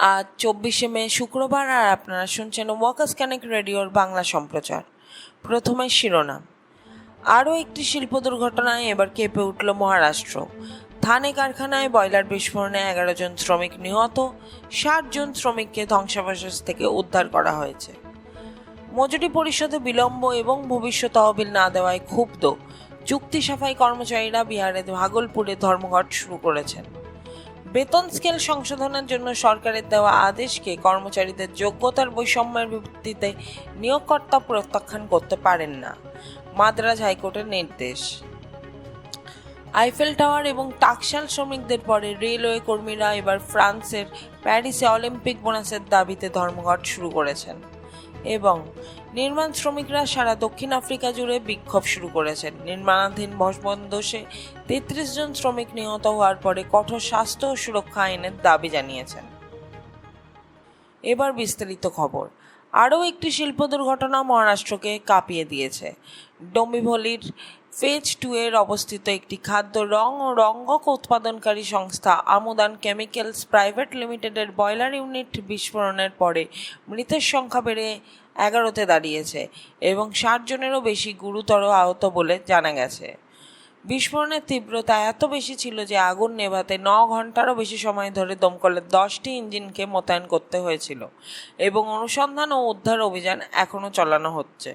আজ চব্বিশে মে শুক্রবার, আর আপনারা শুনছেন ওয়াকাস কানেক্ট রেডিওর বাংলা সম্প্রচার। প্রথমে শিরোনাম। আরও একটি শিল্প দুর্ঘটনায় এবার কেঁপে উঠল মহারাষ্ট্র। থানে কারখানায় বয়লার বিস্ফোরণে এগারো জন শ্রমিক নিহত, ষাট জন শ্রমিককে ধ্বংসাবশেষ থেকে উদ্ধার করা হয়েছে। মজুরি পরিষদে বিলম্ব এবং ভবিষ্যৎ তহবিল না দেওয়ায় ক্ষুব্ধ। চুক্তি সাফাই কর্মচারীরা বিহারের ভাগলপুরে ধর্মঘট শুরু করেছেন। বেতন স্কেল সংশোধনের জন্য সরকারের দেওয়া আদেশকে কর্মচারীদের যোগ্যতার বৈষম্যের ভিত্তিতে নিয়োগকর্তা প্রত্যাখ্যান করতে পারেন না। মাদ্রাজ হাইকোর্টের নির্দেশ। আইফেল টাওয়ার এবং টাকশাল শ্রমিকদের পরে রেলওয়ে কর্মীরা এবার ফ্রান্সের প্যারিসে অলিম্পিক বোনাসের দাবিতে ধর্মঘট শুরু করেছেন। এবং নির্মাণ শ্রমিকরা সারা দক্ষিণ আফ্রিকা জুড়ে বিক্ষোভ শুরু করেছেন। নির্মাণাধীন ভস্মন দোষে তেত্রিশ জন শ্রমিক নিহত হওয়ার পরে কঠোর স্বাস্থ্য ও সুরক্ষা আইনের দাবি জানিয়েছেন। এবার বিস্তারিত খবর। আরও একটি শিল্প দুর্ঘটনা মহারাষ্ট্রকে কাঁপিয়ে দিয়েছে। ডোম্বিভলির ফেজ টু এর অবস্থিত একটি খাদ্য রং ও রঙ্গক উৎপাদনকারী সংস্থা আমুদান কেমিক্যালস প্রাইভেট লিমিটেডের বয়লার ইউনিট বিস্ফোরণের পরে মৃতের সংখ্যা বেড়ে এগারোতে দাঁড়িয়েছে এবং ষাট জনেরও বেশি গুরুতর আহত বলে জানা গেছে। বিস্ফোরণের তীব্রতা এত বেশি ছিল যে আগুন নেভাতে ন ঘন্টারও বেশি সময় ধরে দমকলের দশটি ইঞ্জিনকে মোতায়েন করতে হয়েছিল এবং অনুসন্ধান ও উদ্ধার অভিযান এখনও চালানো হচ্ছে।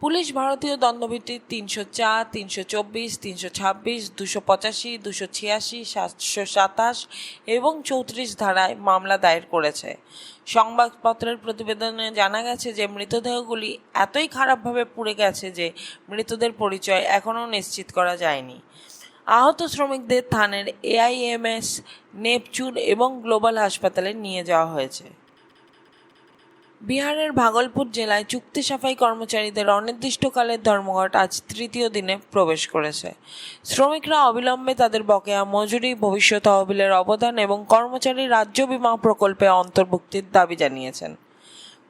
পুলিশ ভারতীয় দণ্ডবিধির তিনশো চার, তিনশো চব্বিশ, তিনশো ছাব্বিশ, দুশো পঁচাশি, দুশো ছিয়াশি, সাতশো সাতাশ এবং চৌত্রিশ ধারায় মামলা দায়ের করেছে। সংবাদপত্রের প্রতিবেদনে জানা গেছে যে, মৃতদেহগুলি এতই খারাপভাবে পুড়ে গেছে যে, মৃতদের পরিচয় এখনও নিশ্চিত করা যায়নি। আহত শ্রমিকদের থানের এআইএমএস, নেপচুন এবং গ্লোবাল হাসপাতালে নিয়ে যাওয়া হয়েছে। বিহারের ভাগলপুর জেলায় চুক্তি সাফাই কর্মচারীদের অনির্দিষ্টকালের ধর্মঘট আজ তৃতীয় দিনে প্রবেশ করেছে। শ্রমিকরা অবিলম্বে তাদের বকেয়া মজুরি, ভবিষ্যৎ তহবিলের অবদান এবং কর্মচারী রাজ্য বিমা প্রকল্পে অন্তর্ভুক্তির দাবি জানিয়েছেন।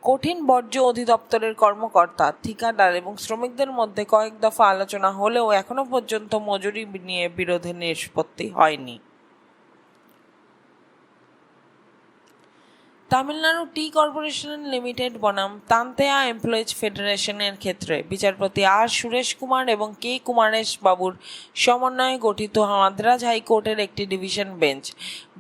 কঠিন বর্জ্য অধিদপ্তরের কর্মকর্তা, ঠিকাদার এবং শ্রমিকদের মধ্যে কয়েক দফা আলোচনা হলেও এখনও পর্যন্ত মজুরি নিয়ে বিরোধের নিষ্পত্তি হয়নি। তামিলনাড়ু টি কর্পোরেশন লিমিটেড বনাম তান্তেয়া এমপ্লয়িজ ফেডারেশনের ক্ষেত্রে বিচারপতি আর সুরেশ কুমার এবং কে কুমারেশ বাবুর সমন্বয়ে গঠিত মাদ্রাজ হাইকোর্টের একটি ডিভিশন বেঞ্চ।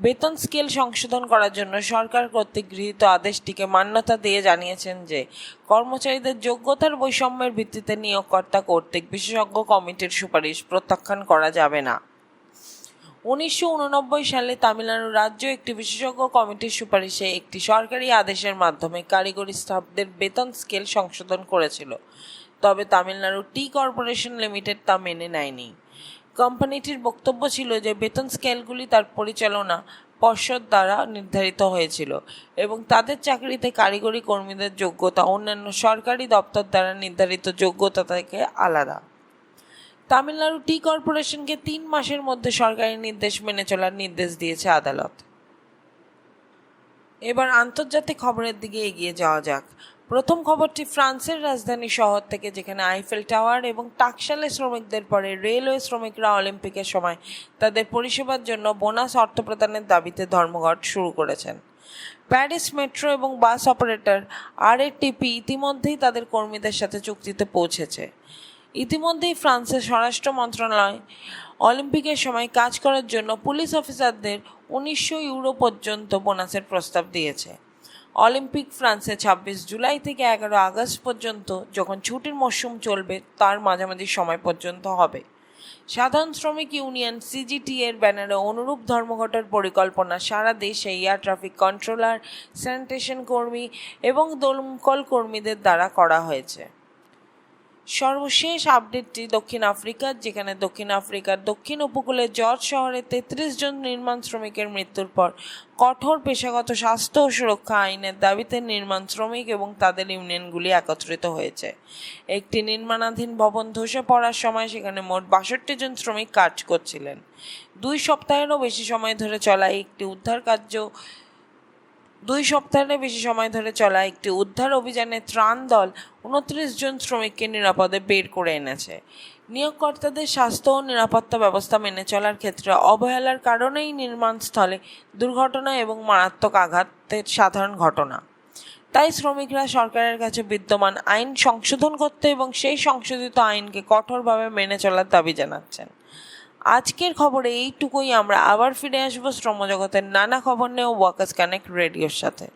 বেতন স্কেল সংশোধন করার জন্য সরকার কর্তৃক গৃহীত আদেশটিকে মান্যতা দিয়ে জানিয়েছেন যে, কর্মচারীদের যোগ্যতার বৈষম্যের ভিত্তিতে নিয়োগকর্তা কর্তৃক বিশেষজ্ঞ কমিটির সুপারিশ প্রত্যাখ্যান করা যাবে না। উনিশশো উননব্বই সালে তামিলনাড়ু রাজ্য একটি বিশেষজ্ঞ কমিটির সুপারিশে একটি সরকারি আদেশের মাধ্যমে কারিগরি স্টাফদের বেতন স্কেল সংশোধন করেছিল। তবে তামিলনাড়ু টি কর্পোরেশন লিমিটেড তা মেনে নেয়নি। কোম্পানিটির বক্তব্য ছিল যে, বেতন স্কেলগুলি তার পরিচালনা পর্ষদ দ্বারা নির্ধারিত হয়েছিল এবং তাদের চাকরিতে কারিগরি কর্মীদের যোগ্যতা অন্যান্য সরকারি দপ্তর দ্বারা নির্ধারিত যোগ্যতা থেকে আলাদা। তামিলনাড়ু টি কর্পোরেশনকে তিন মাসের মধ্যে সরকারি নির্দেশ মেনে চলার নির্দেশ দিয়েছে আদালত। এবার আন্তর্জাতিক খবরের দিকে এগিয়ে যাওয়া যাক। প্রথম খবরটি ফ্রান্সের রাজধানী শহর থেকে, যেখানে আইফেল টাওয়ার এবং টাকশালে শ্রমিকদের পরে রেলওয়ে শ্রমিকরা অলিম্পিকের সময় তাদের পরিষেবার জন্য বোনাস অর্থ প্রদানের দাবিতে ধর্মঘট শুরু করেছেন। প্যারিস মেট্রো এবং বাস অপারেটর আরএটিপি ইতিমধ্যেই তাদের কর্মীদের সাথে চুক্তিতে পৌঁছেছে। ইতিমধ্যেই ফ্রান্সের স্বরাষ্ট্র মন্ত্রণালয় অলিম্পিকের সময় কাজ করার জন্য পুলিশ অফিসারদের উনিশশো ইউরো পর্যন্ত বোনাসের প্রস্তাব দিয়েছে। অলিম্পিক ফ্রান্সে ছাব্বিশ জুলাই থেকে এগারো আগস্ট পর্যন্ত যখন ছুটির মরশুম চলবে, তার মাঝামাঝি সময় পর্যন্ত হবে। সাধারণ শ্রমিক ইউনিয়ন সিজিটি এর ব্যানারে অনুরূপ ধর্মঘটের পরিকল্পনা সারা দেশে এয়ার ট্রাফিক কন্ট্রোলার, স্যানিটেশন কর্মী এবং দমকল কর্মীদের দ্বারা করা হয়েছে। সর্বশেষ আপডেটটি দক্ষিণ আফ্রিকার, যেখানে দক্ষিণ আফ্রিকার দক্ষিণ উপকূলে জর্জ শহরে তেত্রিশ জন নির্মাণ শ্রমিকের মৃত্যুর পর কঠোর পেশাগত স্বাস্থ্য ও সুরক্ষা আইনের দাবিতে নির্মাণ শ্রমিক এবং তাদের ইউনিয়নগুলি একত্রিত হয়েছে। একটি নির্মাণাধীন ভবন ধসে পড়ার সময় সেখানে মোট বাষট্টি জন শ্রমিক কাজ করছিলেন। দুই সপ্তাহেরও বেশি সময় ধরে চলা একটি উদ্ধার কার্য দুই সপ্তাহের বেশি সময় ধরে চলা একটি উদ্ধার অভিযানে ত্রাণ দল উনত্রিশ জন শ্রমিককে নিরাপদে বের করে এনেছে। নিয়োগকর্তাদের স্বাস্থ্য ও নিরাপত্তা ব্যবস্থা মেনে চলার ক্ষেত্রে অবহেলার কারণেই নির্মাণস্থলে দুর্ঘটনা এবং মারাত্মক আঘাতের সাধারণ ঘটনা। তাই শ্রমিকরা সরকারের কাছে বিদ্যমান আইন সংশোধন করতে এবং সেই সংশোধিত আইনকে কঠোরভাবে মেনে চলার দাবি জানাচ্ছেন। আজকের খবরে এইটুকুই, আমরা আবার ফিরে আসব শ্রমজগতের নানা খবর নিয়ে ওয়াকাস কানেক্ট রেডিওর সাথে।